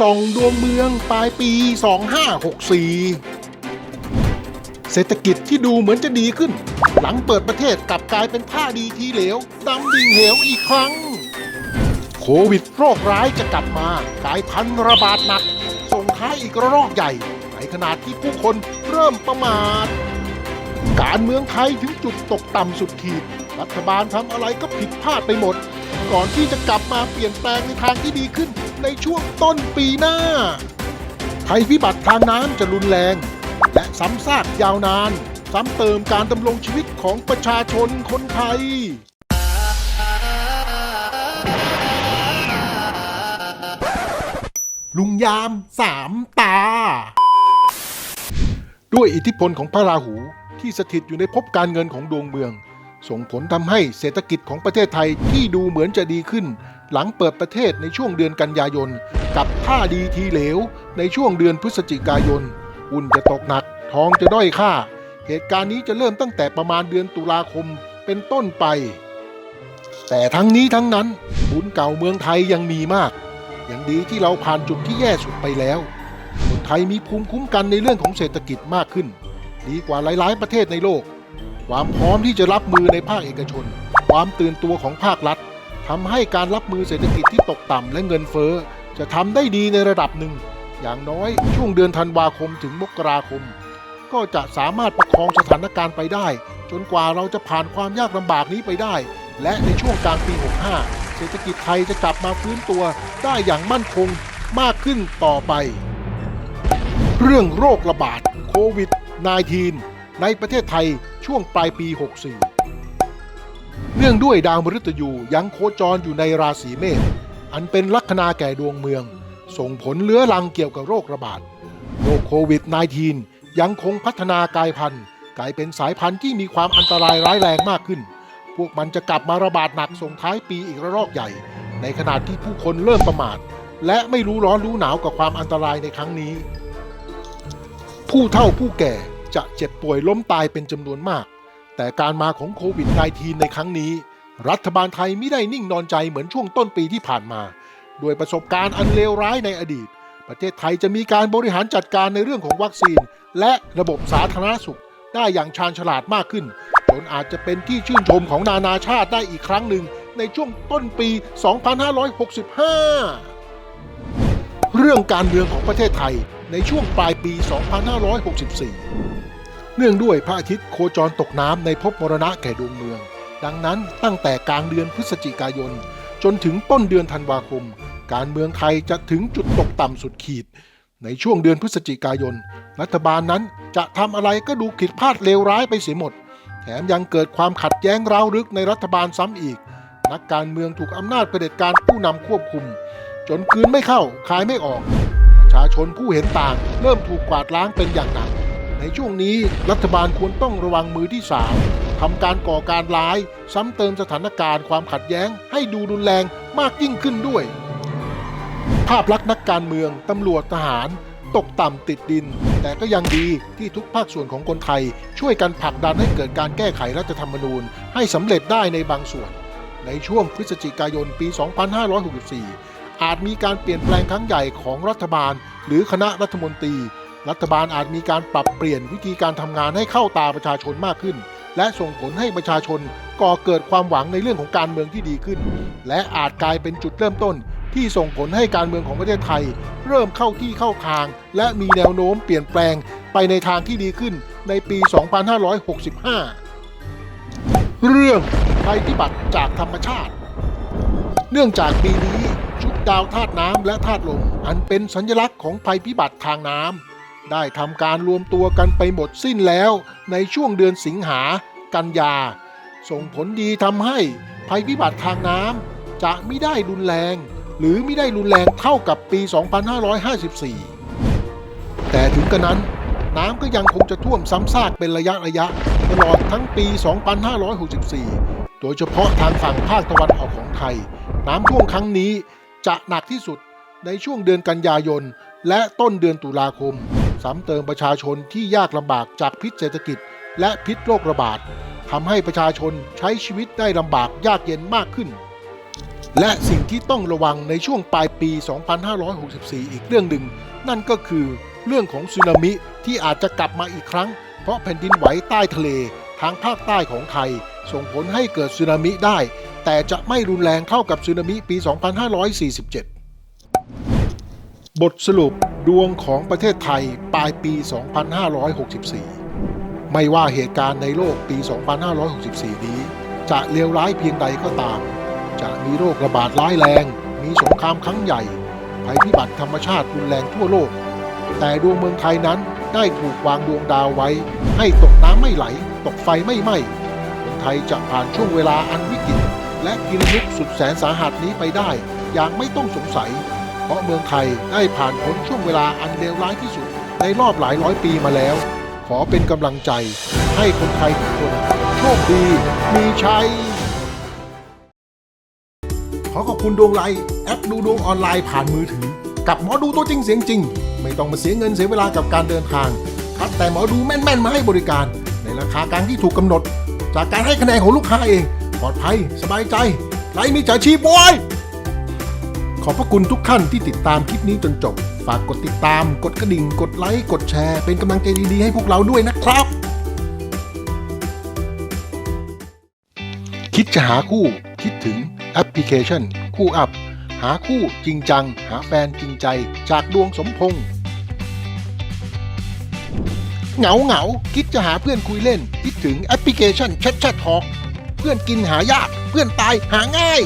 ส่องดวงเมืองปลายปี 2564 เศรษฐกิจที่ดูเหมือนจะดีขึ้น หลังเปิดประเทศกลับกลายเป็นท่าดีทีเหลวดำดิ่งเหวอีกครั้ง โควิดโรคร้ายจะกลับมากลายพันธุ์ระบาดหนัก ส่งท้ายอีกระลอกใหญ่ ในขณะที่ผู้คนเริ่มประมาท การเมืองไทยถึงจุดตกต่ำสุดขีด รัฐบาลทำอะไรก็ผิดพลาดไปหมด ก่อนที่จะกลับมาเปลี่ยนแปลงในทางที่ดีขึ้นในช่วงต้นปีหน้าภัยพิบัติทางน้ำจะรุนแรง และซ้ำซากยาวนาน ซ้ำเติมการดำรงชีวิตของประชาชนคนไทย ลุงยามสามตา ด้วยอิทธิพลของพระราหูที่สถิตอยู่ในภพการเงินของดวงเมือง ส่งผลทำให้เศรษฐกิจของประเทศไทยที่ดูเหมือนจะดีขึ้น หลังเปิดประเทศในช่วงเดือนกันยายน กับท่าดีทีเหลว ในช่วงเดือนพฤศจิกายน อุ่นจะตกหนัก ทองจะด้อยค่า เหตุการณ์นี้จะเริ่มตั้งแต่ประมาณเดือนตุลาคมเป็นต้นไป แต่ทั้งนี้ทั้งนั้นบุญเก่าเมืองไทยยังมีมาก อย่างดีที่เราผ่านจุดที่แย่สุดไปแล้ว คนไทยมีภูมิคุ้มกันในเรื่องของเศรษฐกิจมากขึ้น ดีกว่าหลาย ๆ ประเทศในโลก ความพร้อมที่จะรับมือในภาคเอกชน ความตื่นตัวของภาครัฐทำให้การรับมือเศรษฐกิจที่ตกต่ำและเงินเฟ้อ จะทำได้ดีในระดับหนึ่ง อย่างน้อยช่วงเดือนธันวาคมถึงมกราคม ก็จะสามารถประคองสถานการณ์ไปได้ จนกว่าเราจะผ่านความยากลำบากนี้ไปได้ และในช่วงกลางปี 65 เศรษฐกิจไทยจะกลับมาฟื้นตัวได้อย่างมั่นคงมากขึ้นต่อไป เรื่องโรคระบาดโควิด -19 ในประเทศไทย ช่วงปลายปี 64 เนื่องด้วยดาวมฤตยูยังโคจรอยู่ในราศีเมษอันเป็นลัคนาแก่ดวงเมือง ส่งผลเลื้อรังเกี่ยวกับโรคระบาดโรคโควิด -19 ยังคงพัฒนากายพันธุ์กลายเป็นสายพันธุ์ที่มีความอันตรายร้ายแรงมากขึ้น พวกมันจะกลับมาระบาดหนักส่งท้ายปีอีกระลอกใหญ่ ในขณะที่ผู้คนเริ่มประมาท และไม่รู้ร้อนรู้หนาวกับความอันตรายในครั้งนี้ ผู้เฒ่าผู้แก่ จะเจ็บป่วยล้มตายเป็นจำนวนมาก แต่การมาของโควิด -19 ในครั้งนี้ รัฐบาลไทยไม่ได้นิ่งนอนใจเหมือนช่วงต้นปีที่ผ่านมา ด้วยประสบการณ์อันเลวร้ายในอดีต ประเทศไทยจะมีการบริหารจัดการในเรื่องของวัคซีน และระบบสาธารณสุข ได้อย่างชาญฉลาดมากขึ้นจนอาจจะเป็นที่ชื่นชมของนานาชาติได้อีกครั้งหนึ่งในช่วงต้นปี 2565 เรื่องการเมืองของประเทศไทย ในช่วงปลายปี 2564 เนื่องด้วยพระอาทิตย์โคจรตกน้ำในภพมรณะแก่ดวงเมือง ดังนั้นตั้งแต่กลางเดือนพฤศจิกายน จนถึงต้นเดือนธันวาคม การเมืองไทยจะถึงจุดตกต่ำสุดขีด ในช่วงเดือนพฤศจิกายน รัฐบาลนั้นจะทำอะไรก็ดูผิดพลาดเลวร้ายไปเสียหมด แถมยังเกิดความขัดแย้งร้าวลึกในรัฐบาลซ้ำอีก นักการเมืองถูกอำนาจเผด็จการผู้นำควบคุม จนกลืนไม่เข้าคายไม่ออก ชาชนผู้เห็นต่าง เริ่มถูกกวาดล้างเป็นอย่างหนัก ในช่วงนี้รัฐบาลควรต้องระวังมือที่สามทำการก่อการร้าย ซ้ำเติมสถานการณ์ความขัดแย้ง ให้ดูรุนแรงมากยิ่งขึ้นด้วย ภาพลักษณ์นักการเมือง ตำรวจทหาร ตกต่ำติดดิน แต่ก็ยังดีที่ทุกภาคส่วนของคนไทย ช่วยกันผลักดันให้เกิดการแก้ไขรัฐธรรมนูญ ให้สำเร็จได้ในบางส่วน ในช่วงพฤศจิกายนปี 2564 อาจมีการเปลี่ยนแปลงครั้งใหญ่ของรัฐบาล หรือคณะรัฐมนตรี รัฐบาลอาจมีการปรับเปลี่ยนวิธีการทำงานให้เข้าตาประชาชนมากขึ้น และส่งผลให้ประชาชนก่อเกิดความหวังในเรื่องของการเมืองที่ดีขึ้น และอาจกลายเป็นจุดเริ่มต้น ที่ส่งผลให้การเมืองของประเทศไทย เริ่มเข้าที่เข้าทาง และมีแนวโน้มเปลี่ยนแปลงไปในทางที่ดีขึ้นในปี 2565 เรื่องภัยพิบัติจากธรรมชาติ เนื่องจากปีนี้ ดาวธาตุน้ำและธาตุลม อันเป็นสัญลักษณ์ของภัยพิบัติทางน้ำได้ทำการรวมตัวกันไปหมดสิ้นแล้วในช่วงเดือนสิงหา กันยา ส่งผลดีทำให้ภัยพิบัติทางน้ำจะไม่ได้รุนแรง หรือไม่ได้รุนแรงเท่ากับปี 2554 แต่ถึงกระนั้นน้ำก็ยังคงจะท่วมซ้ำซากเป็นระยะระยะตลอดทั้งปี 2564 โดยเฉพาะทางฝั่งภาคตะวันออกของไทย น้ำท่วมครั้งนี้ จะหนักที่สุดในช่วงเดือนกันยายน และต้นเดือนตุลาคม ซ้ำเติมประชาชนที่ยากลำบากจากพิษเศรษฐกิจ และพิษโรคระบาดทำให้ประชาชนใช้ชีวิตได้ลำบากยากเย็นมากขึ้น และสิ่งที่ต้องระวังในช่วงปลายปี 2564 อีกเรื่องหนึ่ง นั่นก็คือเรื่องของสึนามิที่อาจจะกลับมาอีกครั้ง เพราะแผ่นดินไหวใต้ทะเลทางภาคใต้ของไทย ส่งผลให้เกิดสึนามิได้ แต่จะไม่รุนแรงเท่ากับสึนามิปี 2547 บทสรุปดวงของประเทศไทยปลายปี 2564 ไม่ว่าเหตุการณ์ในโลกปี 2564 นี้ จะเลวร้ายเพียงใดก็ตาม จะมีโรคระบาดร้ายแรง มีสงครามครั้งใหญ่ ภัยพิบัติธรรมชาติรุนแรงทั่วโลก แต่ดวงเมืองไทยนั้นได้ถูกวางดวงดาวไว้ ให้ตกน้ำไม่ไหล ตกไฟไม่ไหม้คนไทยจะผ่านช่วงเวลาอันวิกฤต และกินยุคสุดแสนสาหัสนี้ไปได้ อย่างไม่ต้องสงสัย เพราะเมืองไทยได้ผ่านพ้นช่วงเวลาอันเลวร้ายที่สุด ในรอบหลายร้อยปีมาแล้ว ขอเป็นกำลังใจ ให้คนไทยทุกคนโชคดี มีชัย ขอขอบคุณดวงไลน์แอปดูดวงออนไลน์ผ่านมือถือ กับหมอดูตัวจริงเสียงจริง ไม่ต้องมาเสียเงินเสียเวลากับการเดินทางคัดแต่หมอดูแม่นๆมาให้บริการ ในราคากลางที่ถูกกำหนด จากการให้คะแนนของลูกค้าเอง ปลอดภัย สบายใจไร้มีจ่าชีพบอย ขอบพระคุณทุกท่านที่ติดตามคลิปนี้จนจบ ฝากกดติดตาม กดกระดิ่ง กดไลค์ กดแชร์ เป็นกำลังใจดีๆให้พวกเราด้วยนะครับ คิดจะหาคู่ คิดถึงแอปพลิเคชัน คู่อัพ หาคู่จริงจัง หาแฟนจริงใจ จากดวงสมพงษ์เหงาเหงาคิดจะหาเพื่อนคุยเล่น คิดถึงแอปพลิเคชันแชทแชททอ เพื่อนกินหายาก เพื่อนตายหาง่าย